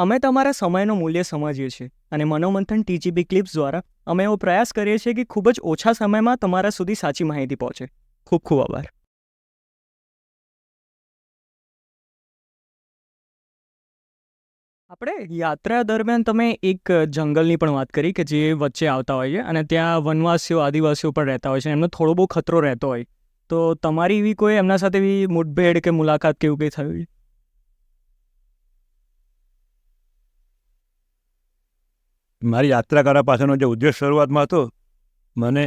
અમે તમારા સમયનું મૂલ્ય સમજીએ છીએ અને મનોમંથન ટીજીબી ક્લિપ્સ દ્વારા અમે એવો પ્રયાસ કરીએ છીએ કે ખૂબ જ ઓછા સમયમાં તમારા સુધી સાચી માહિતી પહોંચે. ખૂબ ખૂબ આભાર. આપણે યાત્રા દરમિયાન તમે એક જંગલની પણ વાત કરી કે જે વચ્ચે આવતા હોય છે અને ત્યાં વનવાસીઓ, આદિવાસીઓ પણ રહેતા હોય છે. એમનો થોડો બહુ ખતરો રહેતો હોય. તો તમારી એવી કોઈ એમના સાથે એવી મુઠભેડ કે મુલાકાત કે એવું કંઈ થયું છે? મારી યાત્રા કરવા પાછળનો જે ઉદ્દેશ શરૂઆતમાં હતો, મને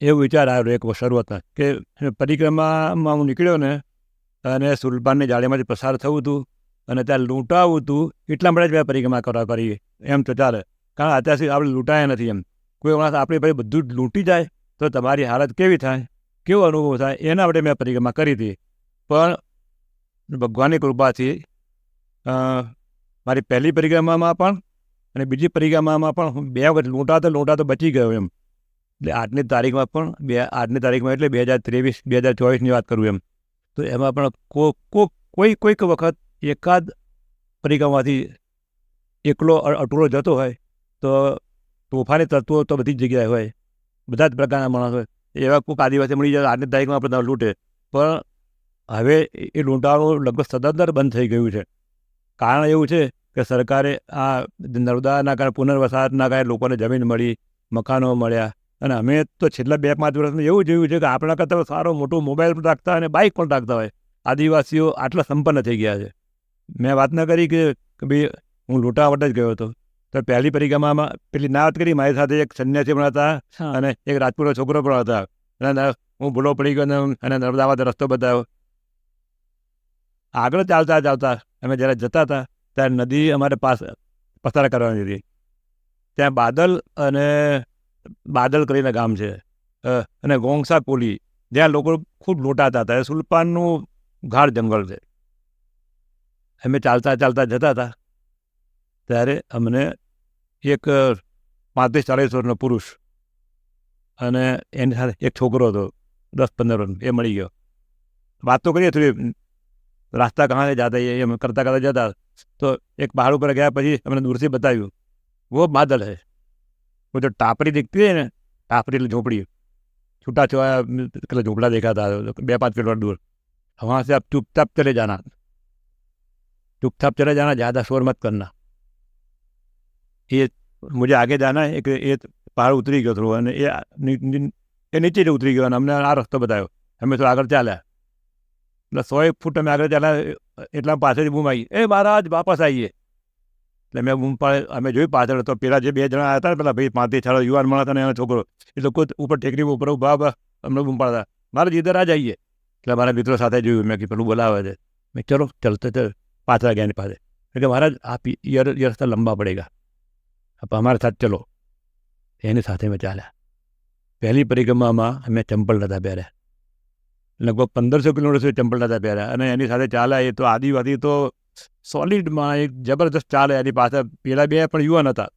એવો વિચાર આવ્યો એક શરૂઆતમાં કે પરિક્રમામાં હું નીકળ્યો ને, અને સુલપાનની જાળીમાંથી પસાર થવું હતું, અને ત્યાં લૂંટાવું હતું, એટલા માટે જ મેં પરિક્રમા કરવા કરી. એમ તો ચાલે. કારણ અત્યાર સુધી આપણે લૂંટાયા નથી એમ. કોઈ માણસ આપણી ભાઈ બધું જ લૂંટી જાય, તો તમારી હાલત કેવી થાય? કેવો અનુભવ થાય? એના માટે મેં પરિક્રમા કરી હતી. પણ ભગવાનની કૃપાથી મારી પહેલી પરિક્રમામાં પણ અને બીજી પરિક્રમામાં પણ બે વખત લૂંટાતો લૂંટાતો બચી ગયો એમ. એટલે આજની તારીખમાં પણ બે, આજની તારીખમાં એટલે બે હજાર ત્રેવીસ, બે હજાર ચોવીસની વાત કરું એમ. તો એમાં પણ કો કો, કોઈ, કોઈક વખત એકાદ પરિક્રમાથી એકલો અટુરો જતો હોય તો તોફાની તત્વો તો બધી જ જગ્યાએ હોય. બધા જ પ્રકારના માણસ હોય. એવા કોઈક આદિવાસી મળી જાય આજની તારીખમાં આપણે લૂંટે. પણ હવે એ- લૂંટાળો લગભગ સદંતર બંધ થઈ ગયું છે. કારણ એવું છે કે સરકારે આ નર્મદાના કારણે પુનર્વસાહતના કારણે લોકોને જમીન મળી મકાનો મળ્યા. અને અમે તો છેલ્લા બે પાંચ વર્ષમાં એવું જોયું છે કે આપણા કરતાં સારો મોટો મોબાઈલ પણ રાખતા અને બાઇક પણ રાખતા હોય. આદિવાસીઓ આટલા સંપન્ન થઈ ગયા છે. મેં વાત ન કરી કે ભાઈ હું લૂંટા માટે જ ગયો હતો. તો પહેલી પરિક્રમામાં પેલી ના વાત કરી મારી સાથે એક સંન્યાસી પણ હતા અને એક રાજપૂતનો છોકરો પણ હતા. અને હું ભૂલો પડી ગયો અને નર્મદાવાદ રસ્તો બતાવ્યો. આગળ ચાલતા ચાલતા અમે જ્યારે જતા હતા ત્યારે નદી અમારે પાસ, પસાર કરવાની હતી. ત્યાં બાદલ અને બાદલ કરીને ગામ છે. અને ગોંગસા કોલી, જ્યાં લોકો ખૂબ લોટાતા હતા. સુલપાનનું ગાઢ જંગલ છે. અમે ચાલતા ચાલતા જતા હતા. ત્યારે અમને એક પાંત્રીસ ચાલીસ વર્ષનો પુરુષ અને એની સાથે એક છોકરો હતો, દસ પંદર વર્ષનો, એ મળી ગયો. વાત તો કરીએ થોડી, રાસ્તા કાંસે જતા એ કરતાં કરતાં જતા. હતા તો એક પહાડ ઉપર ગયા પછી અમને દૂરથી બતાવ્યું વો બાદલ હે वो जो टापरी दिखती है ना टापरी झोपड़ी छोटा छोटा झोपड़ा देखा था बे पाँच किलोमीटर दूर वहाँ से आप चुपचाप चले जाना चुपचाप चले जाना ज़्यादा शोर मत करना ये मुझे आगे जाना है एक ये पहाड़ उतरी गयो थोड़ा અને એ એ નીચે ઉતરી ગયો અને અમને આ રસ્તો બતાવ્યો અમે થોડો આગળ ચાલ્યા એટલે સો એક ફૂટ અમે આગળ ચાલ્યા એટલા પાછળ બૂમ આવી. એ મહારાજ, વાપસ આવીએ. એટલે મેં બૂમ પાડે, અમે જોયું પાછળ તો પેલા જે બે જણા હતા ને, પેલા ભાઈ પાંચથી છ યુવાન માણસ ને એનો છોકરો, એ લોકો ઉપર ટેકરી ઉપર ભા અમને બૂમ પાડતા મારે જીધર આ જઈએ એટલે મારા મિત્રો સાથે જોયું. મેં કે પેલું બોલાવે છે. મેં ચલો, ચલતે ચલ. પાછળ ગયાની પાસે. એટલે મહારાજ, આ યર યર લંબા પડેગા. આપ અમારા સાથે ચલો. એની સાથે મેં ચાલ્યા. પહેલી પરિક્રમામાં અમે ચંપલ નહોતા પહેર્યા. લગભગ પંદરસો કિલોમીટર સુધી ચંપલ નહોતા પહેર્યા અને એની સાથે ચાલ્યા એ તો આદિવાસી તો સોલિડમાં એક જબરદસ્ત ચાલે એની પાસે પેલા બે પણ યુવાન હતા.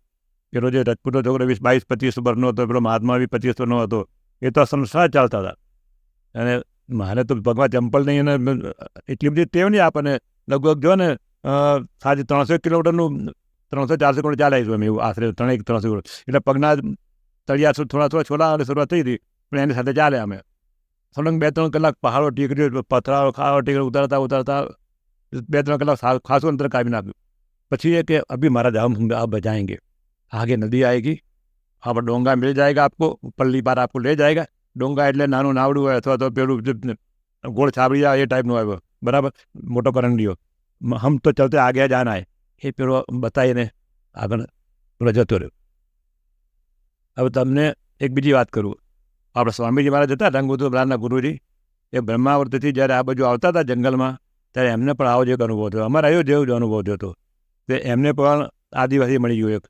પેલો જે રજપૂતનો છોકરો વીસ, બાવીસ, પચીસ વર્ષનો હતો, પેલો મહાત્મા બી પચીસ વર્ષનો હતો. એ તો સંસાર ચાલતા હતા. અને મારે તો ભગવાન ચંપલ નહીં અને એટલી બધી ટેવ નહીં આપણને લગભગ જો ને સાંજે ત્રણસો કિલોમીટરનું, ત્રણસો, ચારસો કિલોમીટર ચાલે આવીશું અમે એવું આશરે, ત્રણેક, ત્રણસો કિલોમીટર. એટલે પગના તળિયા થોડા થોડા છોલા અને શરૂઆત થઈ હતી. પણ એની સાથે ચાલે અમે. સળંગ બે ત્રણ કલાક પહાડો ટેકરીઓ પથરાઓ ખાડો ટેકરીઓ ઉતારતા ઉતારતા બે ત્રણ કલાક સા- ખાસું અંતર કાપી નાખ્યું પછી એ કે અભી महाराज हम हम आप बजाएंगे आगे नदी आएगी वहाँ पर डोंगा मिल जाएगा आपको पल्ली पार आपको ले जाएगा ડોંગા એટલે નાનું નાવડું હોય અથવા તો પેલું જે ગોળ છાબડી આવે એ ટાઈપનું આવ્યો બરાબર મોટો કરંડિયો મ- હમ તો ચલતે આગે જાના હે એ પેલો બતાવીને આગળ પેલો જતો રહ્યો હવે તમને એક બીજી વાત કરું આપણે સ્વામીજી મહારાજ હતા રંગબુદ્ધ બ્રાહ્મણના ગુરુજી. એ બ્રહ્માવર્તથી જ્યારે આ બાજુ આવતા હતા જંગલમાં, ત્યારે એમને પણ આવો જ એક અનુભવ થયો. અમારે આવ્યો જેવો જ અનુભવ થયો હતો તે એમને પણ આદિવાસી મળી ગયો એક.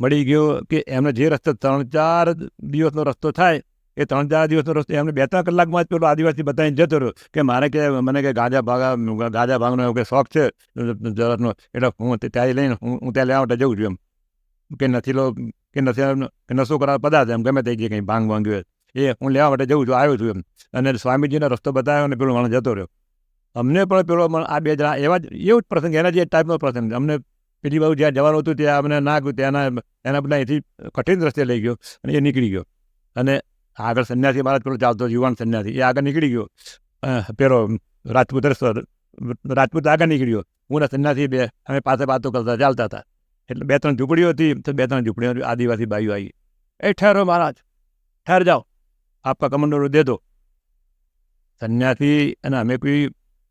મળી ગયો કે એમને જે રસ્તો ત્રણ ચાર દિવસનો રસ્તો થાય, એ ત્રણ ચાર દિવસનો રસ્તો એમને બે ત્રણ કલાકમાં જ પેલો આદિવાસી બતાવીને જતો રહ્યો કે મારે કે, મને કે ગાંજા ભાગા, ગાંજા ભાગનો એવો કે શોખ છે. જરાકનો. એટલે હું ત્યાં લઈને હું ત્યાં લેવા માટે જઉં છું એમ. કે નથી લો, કે નથી કે નશો કરાવ પદાર્થ એમ ગમે તે કંઈ ભાંગ ભાંગ્યું એ હું લેવા માટે જઉં છું, આવ્યો છું એમ. અને સ્વામીજીનો રસ્તો બતાવ્યો અને પેલો માણસ જતો રહ્યો. અમને પણ પેલો આ બે જણા, એવા જ, એવો જ પ્રસંગ, એના જે ટાઈપનો પ્રસંગ. અમને પેલી બાજુ જ્યાં જવાનું હતું, ત્યાં અમને ના ગયું ત્યાંના એના બધા અહીંથી કઠિન રસ્તે લઈ ગયો અને એ નીકળી ગયો. અને આગળ સંન્યાસી મહારાજ પેલો ચાલતો, યુવાન સંન્યાસી, એ આગળ નીકળી ગયો. પેલો રાજપૂત રસ્તો રાજપૂત આગળ નીકળ્યો. હું ને સંન્યાસી બે, અમે પાસે વાતો કરતા, ચાલતા હતા. એટલે બે ત્રણ ઝૂંપડીઓ હતી તો બે ત્રણ ઝૂંપડીઓ આદિવાસી બાઈઓ આવી એ ઠહેરો મહારાજ ઠહેર જાઓ આપકા કમંડોરો દે દો સંન્યાસી અને અમે કોઈ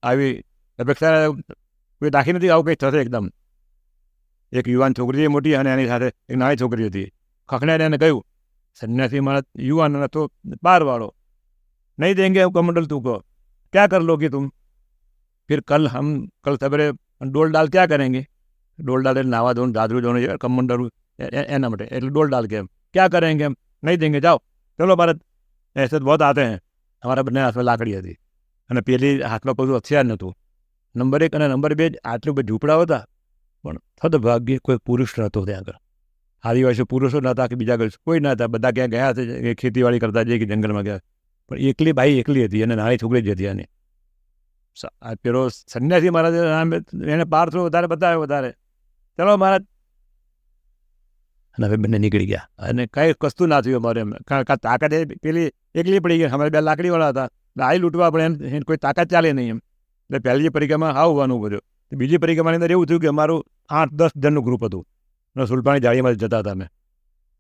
આવી અપેક્ષા કોઈ દાખી નથી આવું કંઈ થશે એકદમ એક યુવાન છોકરી હતી મોટી અને એની સાથે એક નાની છોકરી હતી ખખડાઈને એને કહ્યું સન્યાસી મારા યુવાન હતો બારવાળો નહીં देंगे हम कमंडल तुमको क्या कर लोगे तुम फिर कल हम कल सवेरे डोल डाल क्या करेंगे डोल डाल नावा धोन दादरू धोने कमंडल एना मटे એટલે डोल डाल के हम क्या करेंगे हम नहीं देंगे जाओ चलो भारत ऐसे तो बहुत आते हैं અમારા બંને હાથમાં લાકડી હતી અને પેલી હાથમાં કોઈ હથિયાર નહોતું નંબર એક અને નંબર બે આટલું બધું ઝૂંપડા હતા પણ સદભાગ્યે કોઈ પુરુષ નહોતો ત્યાં આગળ આદિવાસી પુરુષો નહોતા કે બીજા કોઈ કોઈ ન હતા બધા ક્યાં ગયા હતા એ ખેતીવાડી કરતા જઈએ કે જંગલમાં ગયા પણ એકલી બાઈ એકલી હતી અને નાની છોકરી જ હતી અને સ- આ પેલો સંન્યાસી મહારાજ આમ એને પાર થોડો વધારે બતાવ્યો વધારે ચલો મહારાજ. અને હવે બંને નીકળી ગયા. અને કાંઈ કસ્તું ના થયું અમારે એમ. કારણ કે તાકાત પેલી એકલી પડી ગઈ. અમારે બે લાકડીવાળા હતા. આઈ લૂંટવા આપણે એમ કોઈ તાકાત ચાલે નહીં એમ. એટલે પહેલી પરિક્રમા ઊભો બધું. બીજી પરિક્રમાની અંદર એવું થયું કે અમારું આઠ દસ જણનું ગ્રુપ હતું. અને સુલપાણી જાળીમાં જતા હતા અમે.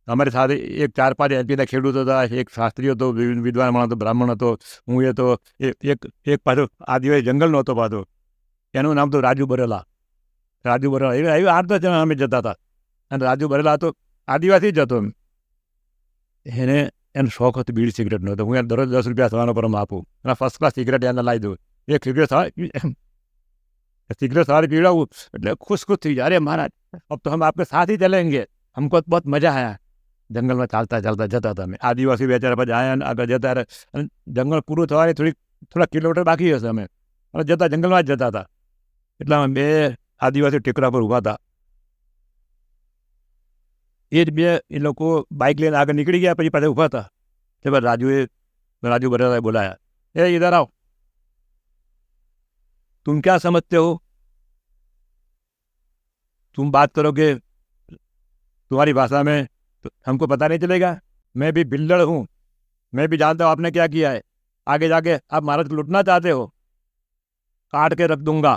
અમારી સાથે એક ચાર પાંચ એમપીના ખેડૂતો હતા. એક શાસ્ત્રી હતો વિદ્વાન માણસ હતો, બ્રાહ્મણ હતો, હું એ હતો. એક એક પાછો આદિવાસી જંગલનો હતો પાછો. એનું નામ તો રાજુ બરેલા. રાજુ બરેલા એ આવ્યું આઠ દસ જણા અમે જતા હતા અને રાજુ બરેલા તો આદિવાસી જ હતો એમ એને એનો શોખ હતો બીડી સિગરેટનો તો હું એને દરરોજ દસ રૂપિયા સવારનો પર આપું અને ફર્સ્ટ ક્લાસ સિગરેટ એને લાવી દઉં એક સિગરેટ સવારે सिगरेट सवार पीड़ाऊँ એટલે खुश खुश થઈ જાય અરે મહારાજ अब तो हम आपके साथ ही चलेंगे हमको तो बहुत मजा आया જંગલમાં ચાલતા ચાલતા જતા હતા અમે આદિવાસી બેચારા પછી આયા ને આગળ જતા રહે અને જંગલ પૂરું થવાની થોડીક થોડા કિલોમીટર બાકી હશે અમે અને જતા જંગલમાં જ જતા હતા એટલા અમે બે આદિવાસી ટેકરા પર ઊભા હતા એ જ બે એ લોકો બાઇક લઈને આગળ નીકળી ગયા પછી પાછા ઊભા હતા તે બાદ રાજુએ રાજુ બરાબર બોલાયા એ ઇધર આવો तुम क्या समझते हो तुम बात करोगे तुम्हारी भाषा में तो हमको पता नहीं चलेगा मैं भी बिल्डर हूँ मैं भी जानता हूँ आपने क्या किया है आगे जाके आप महाराज को लूटना चाहते हो काट के रख दूंगा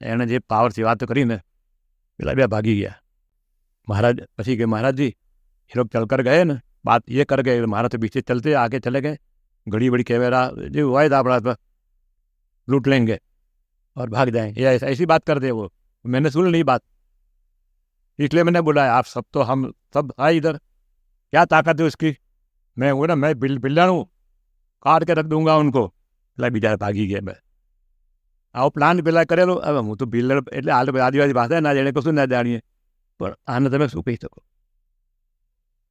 એણે જે પાવરથી વાત કરીને પેલા બે ભાગી ગયા महाराज પછી કે महाराज जी ये लोग चल कर गए ना बात ये कर गए महाराज तो पीछे चलते आगे चले गए घड़ी बड़ी कैमरा जो हुआ था अपना तो लूट लेंगे और भाग जाएंगे ये ऐसा ऐसी बात कर दे वो मैंने सुन ली बात इसलिए मैंने बुलाया आप सब तो हम सब आए इधर क्या ताकत है उसकी मैं हूँ ना मैं बिल बिल्डर हूँ काट के रख दूंगा उनको એટલે બિચારા ભાગી ગયા બે આવો પ્લાન પેલા કરેલો. હવે હું તો ભીલડ એટલે આદિવાસી ભાષા ના જાણે કશું ના જાણીએ. પણ આને તમે શું કહી શકો?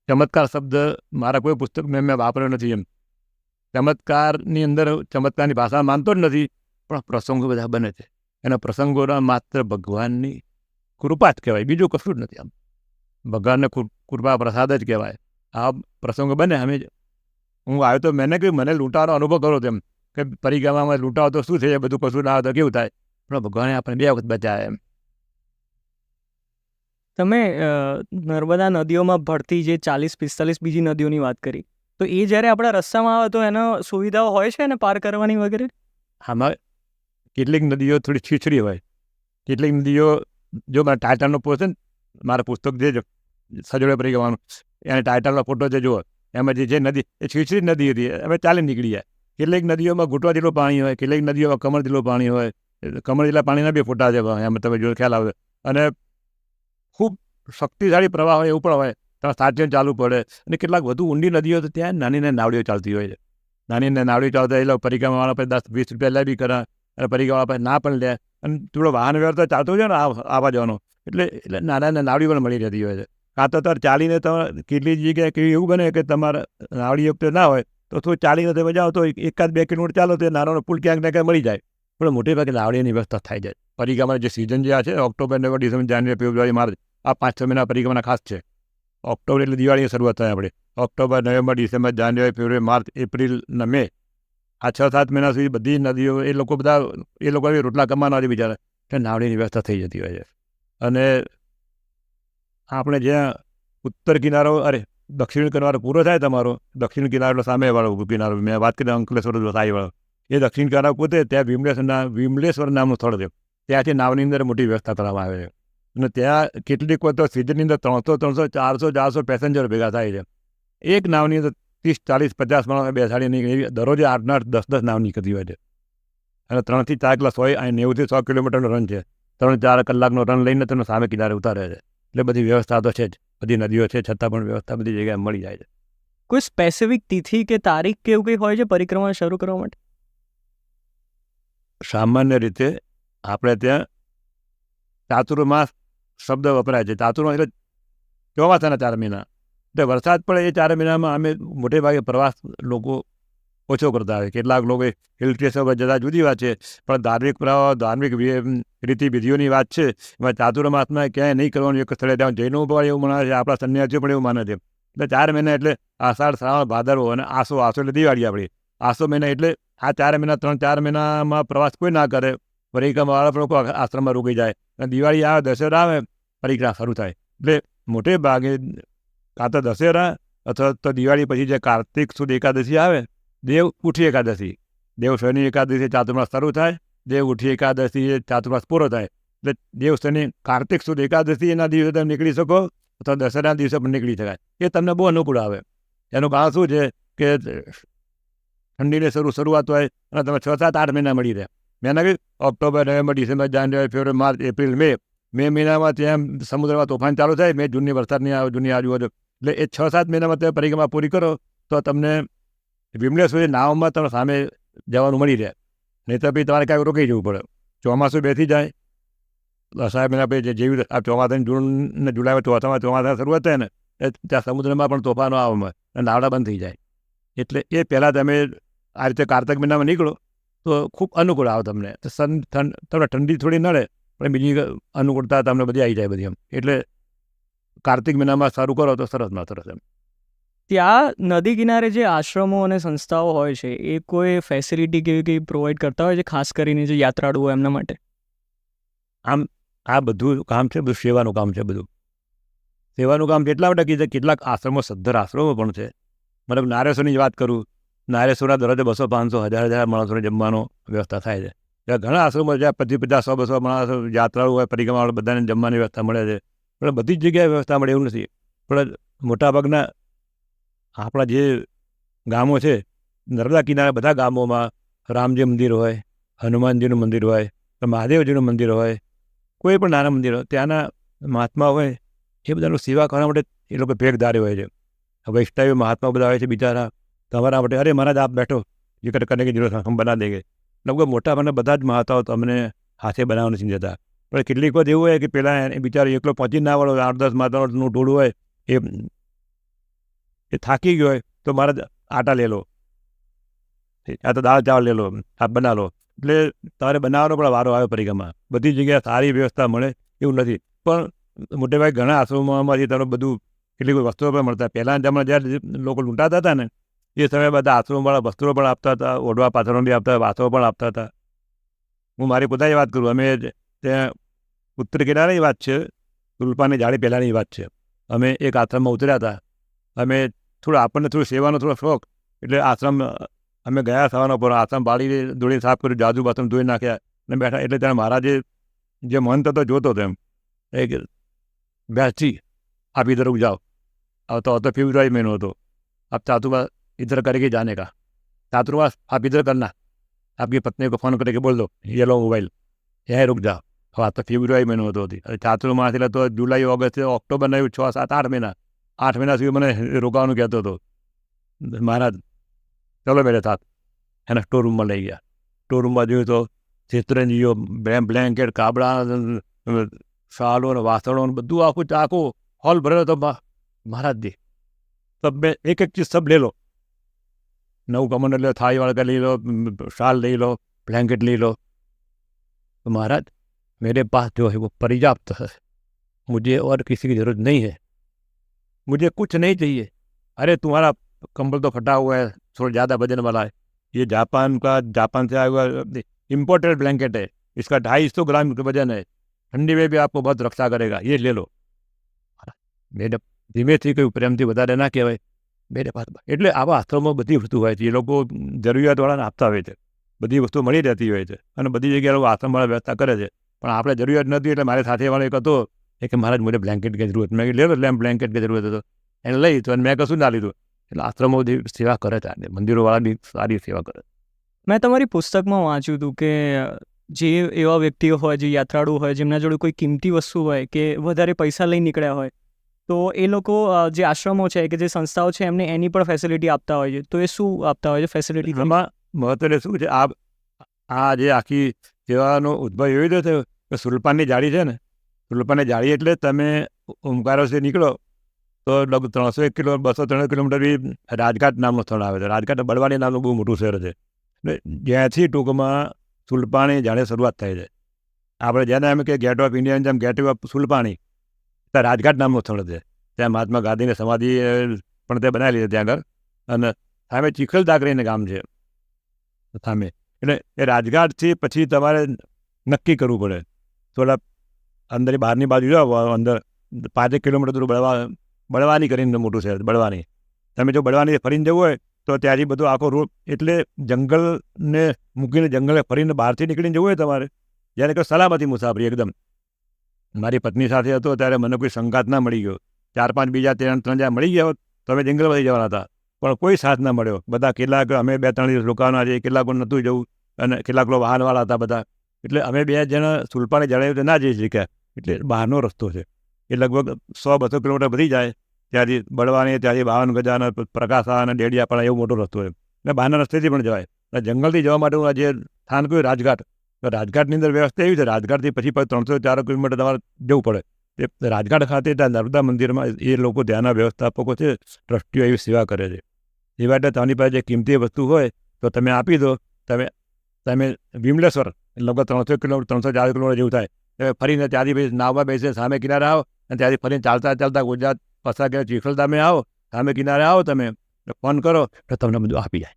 ચમત્કાર શબ્દ મારા કોઈ પુસ્તક મેં મેં વાપર્યો નથી એમ. ચમત્કારની અંદર ચમત્કારની ભાષા માનતો જ નથી, પણ પ્રસંગો બધા બને છે. એના પ્રસંગોના માત્ર ભગવાનની કૃપા જ કહેવાય. બીજું કશું જ નથી આમ. ભગવાનને કૃપા પ્રસાદ જ કહેવાય. આ પ્રસંગો બને, અમે હું આવ્યો તો મેં કહ્યું, મને લૂંટાનો અનુભવ કરો તેમ. કે પરિક્રમામાં લૂંટાવો તો શું થાય? બધું કશું ના તો કેવું થાય? પણ ભગવાને આપણે બે વખત બચાવ્યા એમ. તમે નર્મદા નદીઓમાં ભરતી જે ચાલીસ પિસ્તાલીસ બીજી નદીઓની વાત કરી તો એ જ્યારે આપણા રસ્તામાં આવે તો એનો સુવિધાઓ હોય છે એને પાર કરવાની વગેરે? આમાં કેટલીક નદીઓ થોડી છીછરી હોય. કેટલીક નદીઓ જો મારા ટાઇટલનો પોસ્ટ છે ને મારા પુસ્તક જે સજોડે પરિક્રમાનું એને ટાઇટલનો ફોટો જે જુઓ એમાં જે જે નદી એ છીછરી નદી હતી અમે ચાલી નીકળી જાય. કેટલીક નદીઓમાં ઘૂંટવા જેટલું પાણી હોય, કેટલીક નદીઓમાં કમર જેટલું પાણી હોય કમર જેટલા પાણીના બી ફોટા છે એમ તમે જો ખ્યાલ આવે. અને ખૂબ શક્તિશાળી પ્રવાહ હોય એવું પણ હોય ત્યાં સાચવીને ચાલુ પડે. અને કેટલાક વધુ ઊંડી નદીઓ તો ત્યાં નાની નાની નાવડીઓ ચાલતી હોય છે. નાની નાની નાવડીઓ ચાલતા એ લોકો પરિક્રમાવાળા પછી દસ, વીસ રૂપિયા લે બી કરા અને પરિક્રમા પાસે ના પણ લે. અને થોડો વાહન વ્યવહાર તો ચાલતો હોય ને આવવા જવાનો. એટલે એટલે નાના નાના નાવડી પણ મળી જતી હોય છે. કાં તો ચાલીને તમે કેટલી જગ્યાએ કેવી એવું બને કે તમારે નાવડી વખતે ના હોય તો થોડું ચાલીને તમે જાઓ તો એકાદ બે કિલોમીટર ચાલો, તો એ નાનો પુલ ક્યાંક ને ક્યાંક મળી જાય. પણ મોટે ભાગે નાવડીની વ્યવસ્થા થાય જાય. પરિક્રમાની જે સિઝન જે આ છે, October, November, December, January, February, March, આ પાંચ છ મહિના પરિક્રમાના ખાસ છે. ઓક્ટોબર એટલે દિવાળીની શરૂઆત થાય આપણે. October, November, December, January, February, March, April અને મે, આ છ સાત મહિના સુધી બધી નદીઓ, એ લોકો બધા, એ લોકો રોટલા કમાના હોય બિચારા. એટલે નાવડીની વ્યવસ્થા થઈ જતી હોય છે. અને આપણે જ્યાં ઉત્તર કિનારો, અરે દક્ષિણ કિનારો પૂરો થાય તમારો દક્ષિણ કિનારો સામે વાળો કિનારો મેં વાત કરી અંકલેશ્વર સાઈવાળો એ દક્ષિણ કિનારો પોતે ત્યાં વિમલેશ્વરના વિમલેશ્વર નામનું સ્થળ છે ત્યાંથી નાવની અંદર મોટી વ્યવસ્થા કરવામાં આવે છે અને ત્યાં કેટલીક વખત તો સિઝનની અંદર ત્રણસો ત્રણસો ચારસો ચારસો પેસેન્જર ભેગા થાય છે એક નાવની અંદર ત્રીસ ચાલીસ પચાસ માણસ બેસાડીને એવી દરરોજ આઠ દસ દસ નાવ નીકળતી હોય છે અને ત્રણથી ચાર કલાક સો અહીં નેવુંથી સો કિલોમીટરનો રન છે ત્રણ ચાર કલાકનો રન લઈને તેનો સામે કિનારે ઉતારે છે એટલે બધી વ્યવસ્થા તો છે જ બધી નદીઓ છે છતાં પણ વ્યવસ્થા બધી જગ્યાએ મળી જાય છે. કોઈ સ્પેસિફિક તિથિ કે તારીખ કે એવું કંઈ હોય છે પરિક્રમા શરૂ કરવા માટે? સામાન્ય રીતે આપણે ત્યાં ચાતુર્માસ શબ્દ વપરાય છે. ચાતુર્માસ એટલે ચોમાસાના ચાર મહિના. એટલે વરસાદ પડે એ ચાર મહિનામાં અમે મોટે ભાગે પ્રવાસ લોકો ઓછો કરતા હોય. કેટલાક લોકો હિલ સ્ટેશન પર જતા જુદી વાત છે. પણ ધાર્મિક પ્રવાહ, ધાર્મિક રીતિવિધિઓની રીતિ વિધિઓની વાત છે. એમાં ચાતુર્માસમાં ક્યાંય નહીં કરવાનું એક સ્થળે ત્યાં જૈનો પણ એવું માને છે, આપણા સંન્યાસીઓ પણ એવું માને છે. એટલે ચાર મહિના એટલે આષાઢ, શ્રાવણ, ભાદરવો અને આસો આસો એટલે દિવાળી આપણી. આસો મહિના એટલે આ ચાર મહિના, ત્રણ ચાર મહિનામાં પ્રવાસ કોઈ ના કરે. પરિક્રમાવાળા પણ લોકો આશ્રમમાં રોકી જાય. અને દિવાળી આવે, દશેરા આવે પરિક્રમા શરૂ થાય. એટલે મોટે ભાગે કાં તો દશેરા અથવા તો દિવાળી પછી જે કાર્તિક સુદ એકાદશી આવે દેવ ઉઠી એકાદશી. દેવ શનિ એકાદશી ચાતુર્માસ શરૂ થાય, દેવ ઉઠી એકાદશી ચાતુર્માસ પૂરો થાય. એટલે દેવ શનિ કાર્તિક સુદ એકાદશી એના દિવસે તમે નીકળી શકો, અથવા દશેરાના દિવસે પણ નીકળી શકાય. એ તમને બહુ અનુકૂળ આવે. એનું કારણ શું છે કે ઠંડીની શરૂ શરૂઆત હોય અને તમે છ સાત આઠ મહિના મળી રહે. મેં કહ્યું October, November, December, January, February, March, April, May. May મહિનામાં ત્યાં સમુદ્રમાં તોફાન ચાલુ થાય, મે જૂનની વરસાદની જૂની આજુબાજુ. એટલે એ છ સાત મહિનામાં તમે પરિક્રમા પૂરી કરો, તો તમને વિમલેશ સુધી નાવમાં તમે સામે જવાનું મળી રહે. નહીં તો પછી તમારે ક્યાંક રોકાઈ જવું પડે. ચોમાસું બેસી જાય. સાહેબ મહિના પછી જેવી આ ચોમાસાની જૂન ને ચોથામાં ચોમાસા શરૂઆત થાય ને ત્યાં સમુદ્રમાં પણ તોફાનો આવે અને નાવડા બંધ થઈ જાય. એટલે એ પહેલાં તમે આ રીતે કારતક મહિનામાં નીકળો તો ખૂબ અનુકૂળ આવે તમને. સન તમને ઠંડી થોડી નડે, પણ બીજી અનુકૂળતા તમને બધી આવી જાય બધી એમ. એટલે કાર્તિક મહિનામાં સારું કરો તો સરસમાં સરસ એમ. ત્યાં નદી કિનારે જે આશ્રમો અને સંસ્થાઓ હોય છે, એ કોઈ ફેસિલિટી કેવી કંઈ પ્રોવાઈડ કરતા હોય છે, ખાસ કરીને જે યાત્રાળુઓ એમના માટે? આમ, આ બધું કામ છે, બધું સેવાનું કામ છે બધું. સેવાનું કામ એટલા માટે કીધે કેટલાક આશ્રમો, સદ્ધર આશ્રમો પણ છે. મતલબ નારેશ્વરની જ વાત કરું, નારેશ્વરના દરરોજે બસો પાંચસો, હજાર હજાર માણસોને જમવાનો વ્યવસ્થા થાય છે. ત્યાં ઘણા આશ્રમો છે પચીસ પચાસ, સો બસો માણસો યાત્રાળુ હોય પરિક્રમાવાળા બધાને જમવાની વ્યવસ્થા મળે છે. પણ બધી જ જગ્યાએ વ્યવસ્થા મળે એવું નથી. પણ મોટાભાગના આપણા જે ગામો છે, નર્મદા કિનારે બધા ગામોમાં રામજી મંદિર હોય, હનુમાનજીનું મંદિર હોય મહાદેવજીનું મંદિર હોય, કોઈ પણ નાના મંદિર હોય, ત્યાંના મહાત્મા હોય, એ બધાનું સેવા કરવા માટે એ લોકો ભેગદારી હોય છે. વૈષ્ણવ મહાત્મા બધા હોય છે બિચારા, તમારા માટે, અરે, મહારાજ, આપ બેઠો જે કરે કરને જીરો હમ બના દેગે. લગભગ મોટા ભાગના બધા જ મહાત્માઓ તમને હાથે બનાવવાનું નથી જતા. પણ કેટલીક વખત એવું હોય કે પહેલાં એ બિચારો એકલો પહોંચી ના વળો, આઠ દસ માતાનું ટોળું હોય, એ એ થાકી ગયો હોય તો મારા આટા લે લો. આ તો દાળ ચાવલ લે લો, આ બના લો. એટલે તમારે બનાવવાનો પણ વારો આવે પરિક્રમા બધી જગ્યાએ સારી વ્યવસ્થા મળે એવું નથી. પણ મોટેભાઈ ઘણા આશ્રમોમાંથી તમને બધું કેટલીક વસ્તુઓ પણ મળતા. પહેલાં જમાના જ્યારે લોકો લૂંટાતા હતા ને, એ સમયે બધા આશ્રમવાળા વસ્ત્રો પણ આપતા હતા, ઓઢવા પાથરો બી આપતા, વાસો પણ આપતા હતા. હું મારી પોતાની વાત કરું, અમે ત્યાં ઉત્તર કિનારાની વાત છે રૂપાની જાળી પહેલાંની વાત છે. અમે એક આશ્રમમાં ઉતર્યા હતા. અમે થોડું આપણને થોડું સેવાનો થોડો શોખ. એટલે આશ્રમ, અમે ગયા થવાનો પર આશ્રમ બાળી ધોળી સાફ કર્યું, જાજુ બાથરૂમ ધોઈ નાખ્યા અને બેઠા. એટલે ત્યાં મહારાજે જે મહંત હતો, જોતો હતો એમ, એ બેસી આપ ઇધર જાઓ. હવે તો હતો ફેબ્રુઆરી મહિનો હતો. આપ ચાતુર્વાસ ઇધર કરેગે જાને કા? ચાતુર્વાસ આપ ઇધર કરના આપની પત્ની કો ફોન કરી કે બોલ દો યેલો મોબાઈલ. યહીં રૂક જાઓ. હવે આ તો ફેબ્રુઆરી મહિનો હતો હતી ચાતુર્માસ એટલે તો જુલાઈ, ઓગસ્ટ, ઓક્ટોબર નહીં છ, સાત, આઠ મહિના. આઠ મહિના સુધી મને રોકાવાનું કહેતો હતો મહારાજ ચલો મેરે સાથ એના સ્ટોર રૂમમાં લઈ ગયા સ્ટોર રૂમમાં જોયું તો ચિત્રંજીઓ બ્લેન્કેટ કાબડા શાલો ને વાસણો ને બધું આખું આખું हॉल भरे तो महा- महाराज जी सब में एक एक चीज़ सब ले लो नव कमन ले लो थाई वाला का ले लो म, शाल ले लो ब्लैंकेट ले लो तो महाराज मेरे पास जो है वो पर्याप्त है मुझे और किसी की ज़रूरत नहीं है मुझे कुछ नहीं चाहिए अरे तुम्हारा कंबल तो फटा हुआ है थोड़ा ज़्यादा वजन वाला है ये जापान का जापान से आया हुआ इम्पोर्टेड ब्लैंकेट है इसका ढाई सौ ग्राम का वजन है ठंडी में भी आपको बहुत रक्षा करेगा ये ले लो મેડમ ધીમેથી કંઈ પ્રેમથી વધારે ના કહેવાય મેરે પાસ એટલે આવા આશ્રમો બધી વસ્તુ હોય છે એ લોકો જરૂરિયાતવાળાને આપતા હોય છે બધી વસ્તુ મળી રહેતી હોય છે અને બધી જગ્યાએ લોકો આશ્રમવાળા વ્યવસ્થા કરે છે પણ આપણે જરૂરિયાત નથી એટલે મારે સાથેવાળો એક હતો એ કે મહારાજ મને બ્લેન્કેટ કે જરૂરત. મેં લે એટલે એમ બ્લેન્કેટ કે જરૂરત હતો. એને લઈ તો મેં કશું ના લીધું? એટલે આશ્રમો સેવા કરે ત્યાં મંદિરોવાળાની સારી સેવા કરે મેં તમારી પુસ્તકમાં વાંચ્યું હતું કે જે એવા વ્યક્તિઓ હોય જે યાત્રાળુ હોય જેમના જોડે કોઈ કિંમતી વસ્તુ હોય કે વધારે પૈસા લઈ નીકળ્યા હોય તો એ લોકો જે આશ્રમો છે કે જે સંસ્થાઓ છે એમને એની પણ ફેસિલિટી આપતા હોય છે. તો એ શું આપતા હોય છે ફેસિલિટી એમાં મહત્વને શું છે? આ આ જે આખી સેવાનો ઉદ્ભવ એવી રીતે કે સુલપાનની જાળી છે ને સુલપાનની જાળી એટલે તમે ઓમકારોથી નીકળો, તો લગભગ ત્રણસો એક કિલો, બસો ત્રણસો કિલોમીટર બી રાજઘાટ નામનું સ્થળ આવે છે. રાજઘાટ બળવાની નામનું બહુ મોટું શહેર છે. એટલે જ્યાંથી ટૂંકમાં સુલપાણી જાણે શરૂઆત થાય છે. આપણે જેને એમ કે ગેટ ઓફ ઇન્ડિયા જેમ ગેટ ઓફ સુલપાણી, ત્યાં રાજઘાટ નામનું સ્થળ છે. ત્યાં મહાત્મા ગાંધીની સમાધિ પણ તે બનાવેલી છે ત્યાં આગળ. અને સામે ચીખલ કરીને ગામ છે. સામે. એટલે એ રાજઘાટથી પછી તમારે નક્કી કરવું પડે. થોડા અંદરની બહારની બાજુ જાઓ અંદર પાંચેક કિલોમીટર દૂર બળવા, બળવાની કરીને મોટું શહેર, બળવાની. તમે જો બળવાની ફરીને જવું હોય, તો ત્યાંથી બધું આખો રોડ એટલે જંગલને મૂકીને જંગલે ફરીને બહારથી નીકળીને જવું હોય તમારે. જ્યારે કે સલામતી મુસાફરી એકદમ. મારી પત્ની સાથે હતો ત્યારે મને કોઈ સંગાત ના મળી ગયો. ચાર પાંચ બીજા ત્રણ ત્રણ જ્યાં મળી ગયા હોત, તો અમે જંગલમાંથી જવાના હતા. પણ કોઈ સાથ ના મળ્યો. બધા કેટલાક અમે બે ત્રણ દિવસ રોકાવાના છે કેટલાક નહોતું જવું. અને કેટલાક લોકો વાહનવાળા હતા બધા. એટલે અમે બે જણા સુલપાને જણાવ્યું તો ના જઈ શક્યા એટલે બહારનો રસ્તો છે. એ લગભગ સો બસો કિલોમીટર વધી જાય ત્યાંથી બળવાની ત્યાંથી બાવન ગજા અને પ્રકાશા અને ડેડિયાપાડા એવો મોટો રસ્તો છે. એટલે બહારના રસ્તેથી પણ જવાય. અને જંગલથી જવા માટેનું આ જે સ્થાન કયું રાજઘાટ. તો રાજઘાટની અંદર વ્યવસ્થા એવી છે રાજઘાટથી પછી પછી ત્રણસો ચાર કિલોમીટર તમારે જવું પડે. તે રાજઘાટ ખાતે ત્યાં નર્મદા મંદિરમાં એ લોકો ત્યાંના વ્યવસ્થાપકો છે ટ્રસ્ટીઓ એવી સેવા કરે છે. એ માટે તમારી પાસે જે કિંમતી વસ્તુ હોય તો તમે આપી દો. તમે તમે વિમલેશ્વર, લગભગ ત્રણસો કિલોમીટર ત્રણસો ચાર કિલોમીટર જેવું થાય. તમે ફરીને ત્યાંથી પછી નાવમાં બેસીને સામે કિનારે આવો અને ત્યાંથી ફરીને ચાલતા ચાલતા ગુજરાત પસાર કે ચીખલધામે આવો. સામે કિનારે આવો તમે, ફોન કરો તો તમને બધું આપી જાય.